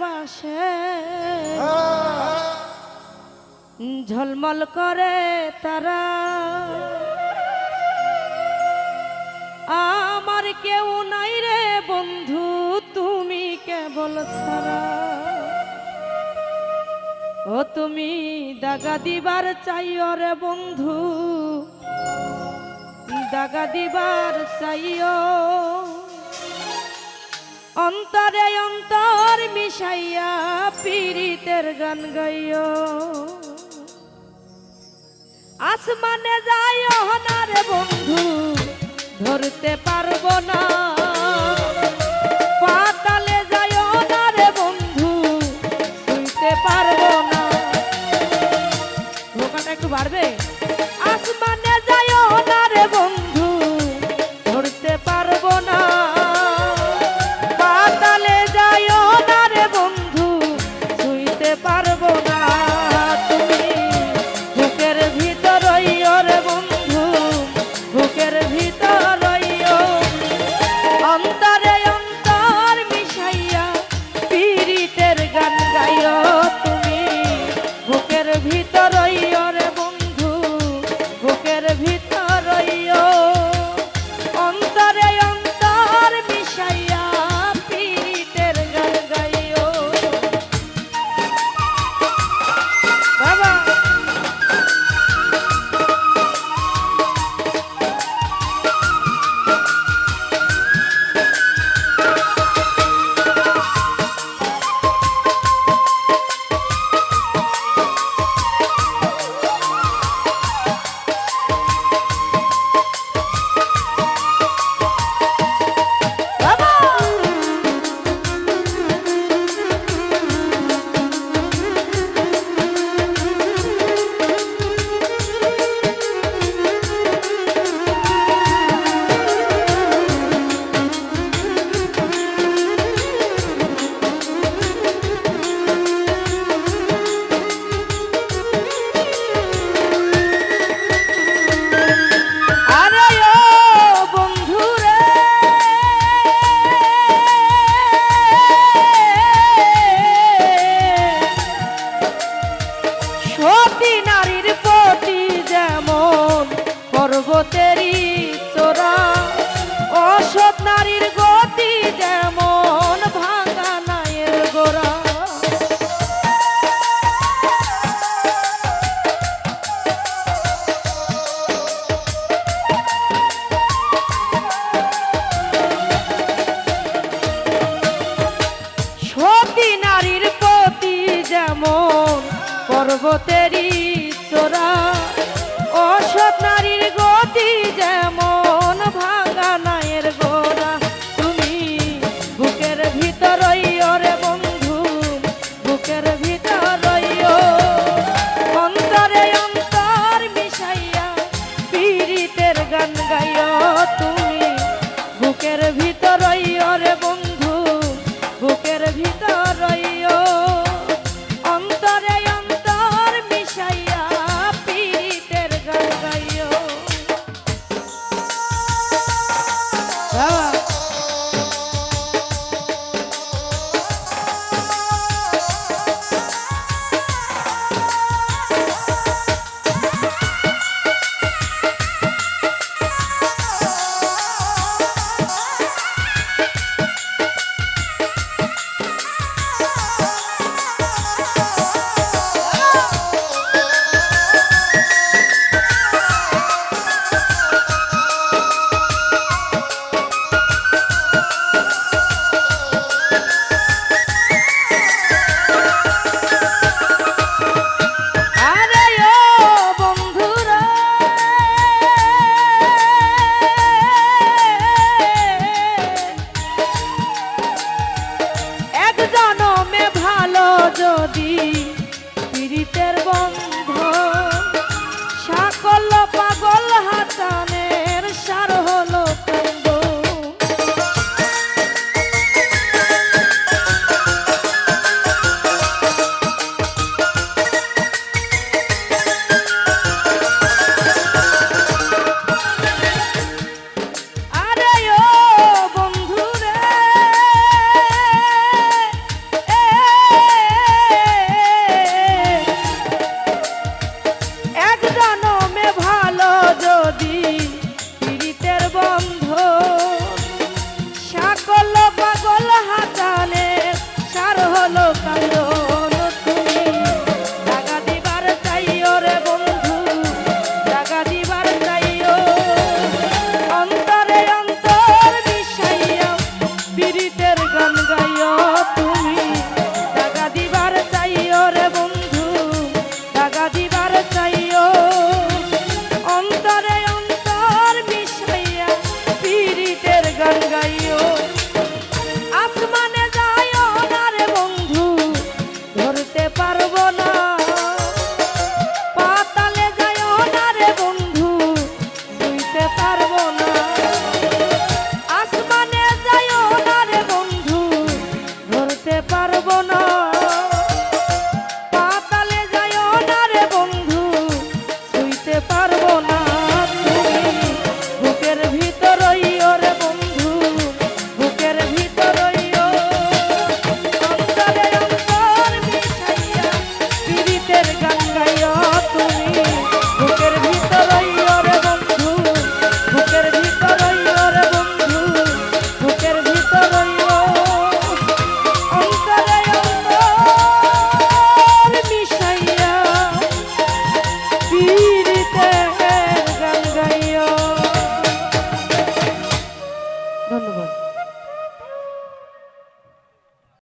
পাশে ঝলমল করে তারা। আমার কেউ নাই রে বন্ধু তুমি কেবল ছাড়া। ও তুমি দাগা দিবার চাই রে বন্ধু দাগা দিবার চাইও। অন্তরে অন্তর মিশাইয়া পীড়িতের গান গাইও। আসমানে যাই হনারে বন্ধু ধরতে পারব না। পর্বতেরই চোরা।